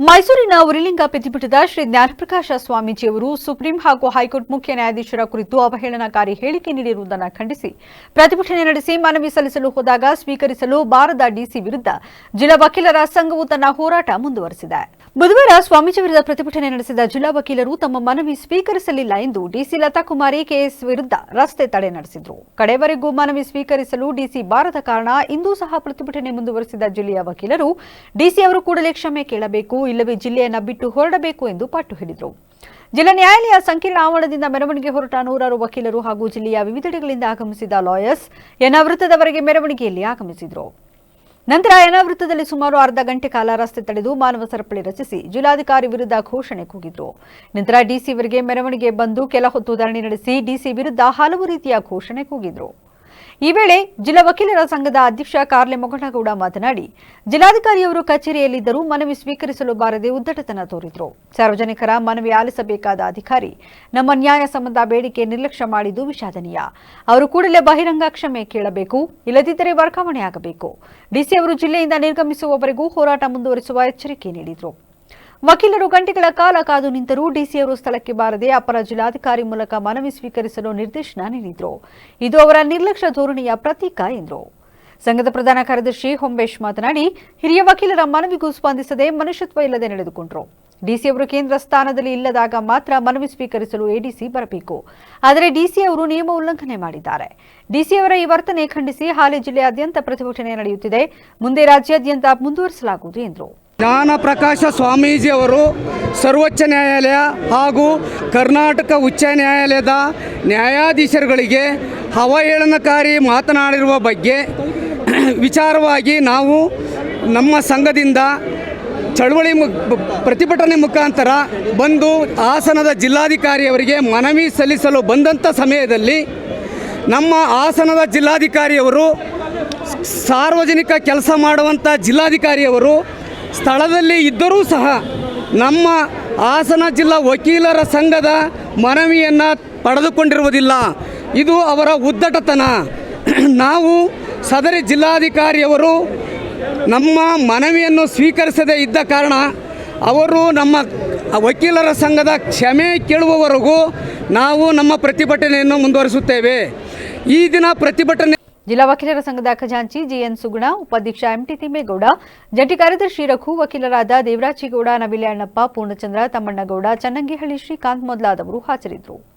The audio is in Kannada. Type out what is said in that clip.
ಮೈಸೂರಿನ ಉರಿಲಿಂಗ ಪ್ರತಿಭಟದ ಶ್ರೀ ಜ್ಞಾನಪ್ರಕಾಶ ಸ್ವಾಮೀಜಿಯವರು ಸುಪ್ರೀಂ ಹಾಗೂ ಹೈಕೋರ್ಟ್ ಮುಖ್ಯ ನ್ಯಾಯಾಧೀಶರ ಕುರಿತು ಅವಹೇಳನಕಾರಿ ಹೇಳಿಕೆ ನೀಡಿರುವುದನ್ನು ಖಂಡಿಸಿ. ಪ್ರತಿಭಟನೆ ನಡೆಸಿ ಮನವಿ ಸಲ್ಲಿಸಲು ಹೋದಾಗ ಸ್ವೀಕರಿಸಲು ಬಾರದ ಡಿಸಿ ವಿರುದ್ಧ ಜಿಲ್ಲಾ ವಕೀಲರ ಸಂಘವು ತನ್ನ ಹೋರಾಟ ಮುಂದುವರೆಸಿದೆ. ಬುಧವಾರ ಸ್ವಾಮೀಜಿ ವಿರುದ್ಧ ಪ್ರತಿಭಟನೆ ನಡೆಸಿದ ಜಿಲ್ಲಾ ವಕೀಲರು ತಮ್ಮ ಮನವಿ ಸ್ವೀಕರಿಸಲಿಲ್ಲ ಎಂದು ಡಿಸಿ ಲತಾ ಕುಮಾರಿ ಕೆಎಸ್ ವಿರುದ್ಧ ರಸ್ತೆ ತಡೆ ನಡೆಸಿದರು. ಕಡೆವರೆಗೂ ಮನವಿ ಸ್ವೀಕರಿಸಲು ಡಿಸಿ ಬಾರದ ಕಾರಣ ಇಂದೂ ಸಹ ಪ್ರತಿಭಟನೆ ಮುಂದುವರೆಸಿದ ಜಿಲ್ಲೆಯ ವಕೀಲರು, ಡಿಸಿ ಅವರು ಕೂಡಲೇ ಕ್ಷಮೆ ಕೇಳಬೇಕು, ಇಲ್ಲವೇ ಜಿಲ್ಲೆಯನ್ನು ಬಿಟ್ಟು ಹೊರಡಬೇಕು ಎಂದು ಪಟ್ಟು ಹಿಡಿದರು. ಜಿಲ್ಲಾ ನ್ಯಾಯಾಲಯ ಸಂಕೀರ್ಣ ಆವರಣದಿಂದ ಮೆರವಣಿಗೆ ಹೊರಟ ನೂರಾರು ವಕೀಲರು ಹಾಗೂ ಜಿಲ್ಲೆಯ ವಿವಿಧೆಡೆಗಳಿಂದ ಆಗಮಿಸಿದ ಲಾಯರ್ಸ್ ಯನಾವೃತ್ತದವರೆಗೆ ಮೆರವಣಿಗೆಯಲ್ಲಿ ಆಗಮಿಸಿದರು. ನಂತರ ಅನಾವೃತ್ತದಲ್ಲಿ ಸುಮಾರು ಅರ್ಧ ಗಂಟೆ ಕಾಲ ರಸ್ತೆ ತಡೆದು ಮಾನವ ಸರಪಳಿ ರಚಿಸಿ ಜಿಲ್ಲಾಧಿಕಾರಿ ವಿರುದ್ಧ ಘೋಷಣೆ ಕೂಗಿದ್ರು. ನಂತರ ಡಿಸಿವರಿಗೆ ಮೆರವಣಿಗೆ ಬಂದು ಕೆಲ ಹೊತ್ತು ಧರಣಿ ನಡೆಸಿ ಡಿಸಿ ವಿರುದ್ಧ ಹಲವು ರೀತಿಯ ಘೋಷಣೆ ಕೂಗಿದ್ರು. ಈ ವೇಳೆ ಜಿಲ್ಲಾ ವಕೀಲರ ಸಂಘದ ಅಧ್ಯಕ್ಷ ಕಾರ್ಲೆ ಮೊಗಣಗೌಡ ಮಾತನಾಡಿ, ಜಿಲ್ಲಾಧಿಕಾರಿಯವರು ಕಚೇರಿಯಲ್ಲಿದ್ದರೂ ಮನವಿ ಸ್ವೀಕರಿಸಲು ಬಾರದೆ ಉದ್ದಟತನ ತೋರಿದರು. ಸಾರ್ವಜನಿಕರ ಮನವಿ ಆಲಿಸಬೇಕಾದ ಅಧಿಕಾರಿ ನಮ್ಮ ನ್ಯಾಯ ಸಂಬಂಧ ಬೇಡಿಕೆ ನಿರ್ಲಕ್ಷ್ಯ ಮಾಡಿದ್ದು ವಿಷಾದನೀಯ. ಅವರು ಕೂಡಲೇ ಬಹಿರಂಗ ಕ್ಷಮೆ ಕೇಳಬೇಕು, ಇಲ್ಲದಿದ್ದರೆ ವರ್ಗಾವಣೆಯಾಗಬೇಕು. ಡಿಸಿ ಅವರು ಜಿಲ್ಲೆಯಿಂದ ನಿರ್ಗಮಿಸುವವರೆಗೂ ಹೋರಾಟ ಮುಂದುವರಿಸುವ ಎಚ್ಚರಿಕೆ ನೀಡಿದರು. ವಕೀಲರು ಗಂಟೆಗಳ ಕಾಲ ಕಾದು ನಿಂತರೂ ಡಿಸಿಯವರು ಸ್ಥಳಕ್ಕೆ ಬಾರದೆ ಅಪರ ಜಿಲ್ಲಾಧಿಕಾರಿ ಮೂಲಕ ಮನವಿ ಸ್ವೀಕರಿಸಲು ನಿರ್ದೇಶನ ನೀಡಿದರು. ಇದು ಅವರ ನಿರ್ಲಕ್ಷ್ಯ ಧೋರಣೆಯ ಪ್ರತೀಕ ಎಂದರು. ಸಂಘದ ಪ್ರಧಾನ ಕಾರ್ಯದರ್ಶಿ ಹೊಂಬೇಶ್ ಮಾತನಾಡಿ, ಹಿರಿಯ ವಕೀಲರ ಮನವಿಗೂ ಸ್ಪಂದಿಸದೆ ಮನುಷ್ಯತ್ವ ಇಲ್ಲದೆ ನಡೆದುಕೊಂಡರು. ಡಿಸಿ ಅವರು ಕೇಂದ್ರ ಸ್ಥಾನದಲ್ಲಿ ಇಲ್ಲದಾಗ ಮಾತ್ರ ಮನವಿ ಸ್ವೀಕರಿಸಲು ಎಡಿಸಿ ಬರಬೇಕು. ಆದರೆ ಡಿಸಿ ಅವರು ನಿಯಮ ಉಲ್ಲಂಘನೆ ಮಾಡಿದ್ದಾರೆ. ಡಿಸಿ ಅವರ ಈ ವರ್ತನೆ ಖಂಡಿಸಿ ಹಾಲಿ ಜಿಲ್ಲೆಯಾದ್ಯಂತ ಪ್ರತಿಭಟನೆ ನಡೆಯುತ್ತಿದೆ. ಮುಂದೆ ರಾಜ್ಯಾದ್ಯಂತ ಮುಂದುವರಿಸಲಾಗುವುದು ಎಂದರು. ಜ್ಞಾನ ಪ್ರಕಾಶ ಸ್ವಾಮೀಜಿ ಅವರು ಸರ್ವೋಚ್ಚ ನ್ಯಾಯಾಲಯ ಹಾಗೂ ಕರ್ನಾಟಕ ಉಚ್ಚ ನ್ಯಾಯಾಲಯದ ನ್ಯಾಯಾಧೀಶರುಗಳಿಗೆ ಅವಹೇಳನಕಾರಿ ಮಾತನಾಡಿರುವ ಬಗ್ಗೆ ವಿಚಾರವಾಗಿ ನಾವು ನಮ್ಮ ಸಂಘದಿಂದ ಚಳವಳಿ ಮು ಪ್ರತಿಭಟನೆ ಮುಖಾಂತರ ಬಂದು ಹಾಸನದ ಜಿಲ್ಲಾಧಿಕಾರಿಯವರಿಗೆ ಮನವಿ ಸಲ್ಲಿಸಲು ಬಂದಂಥ ಸಮಯದಲ್ಲಿ ನಮ್ಮ ಹಾಸನದ ಜಿಲ್ಲಾಧಿಕಾರಿಯವರು ಸಾರ್ವಜನಿಕ ಕೆಲಸ ಮಾಡುವಂಥ ಜಿಲ್ಲಾಧಿಕಾರಿಯವರು ಸ್ಥಳದಲ್ಲಿ ಇದ್ದರೂ ಸಹ ನಮ್ಮ ಹಾಸನ ಜಿಲ್ಲಾ ವಕೀಲರ ಸಂಘದ ಮನವಿಯನ್ನು ಪಡೆದುಕೊಂಡಿರುವುದಿಲ್ಲ. ಇದು ಅವರ ಉದ್ದಟತನ. ನಾವು ಸದರಿ ಜಿಲ್ಲಾಧಿಕಾರಿಯವರು ನಮ್ಮ ಮನವಿಯನ್ನು ಸ್ವೀಕರಿಸದೇ ಇದ್ದ ಕಾರಣ ಅವರು ನಮ್ಮ ವಕೀಲರ ಸಂಘದ ಕ್ಷಮೆ ಕೇಳುವವರೆಗೂ ನಾವು ನಮ್ಮ ಪ್ರತಿಭಟನೆಯನ್ನು ಮುಂದುವರಿಸುತ್ತೇವೆ. ಈ ದಿನ ಪ್ರತಿಭಟನೆ ಜಿಲ್ಲಾ ವಕೀಲರ ಸಂಘದ ಖಜಾಂಚಿ ಜಿಎನ್ ಸುಗುಣ, ಉಪಾಧ್ಯಕ್ಷ ಎಂಟಿ ತಿಮ್ಮೇಗೌಡ, ಜಂಟಿ ಕಾರ್ಯದರ್ಶಿ ರಘು, ವಕೀಲರಾದ ದೇವರಾಜಿಗೌಡ ನವಿಲೆ ಅಣ್ಣಪ್ಪ, ಪೂರ್ಣಚಂದ್ರ ತಮ್ಮಣ್ಣಗೌಡ, ಚನ್ನಂಗಿಹಳ್ಳಿ ಶ್ರೀಕಾಂತ್ ಮೊದಲಾದವರು ಹಾಜರಿದ್ದರು.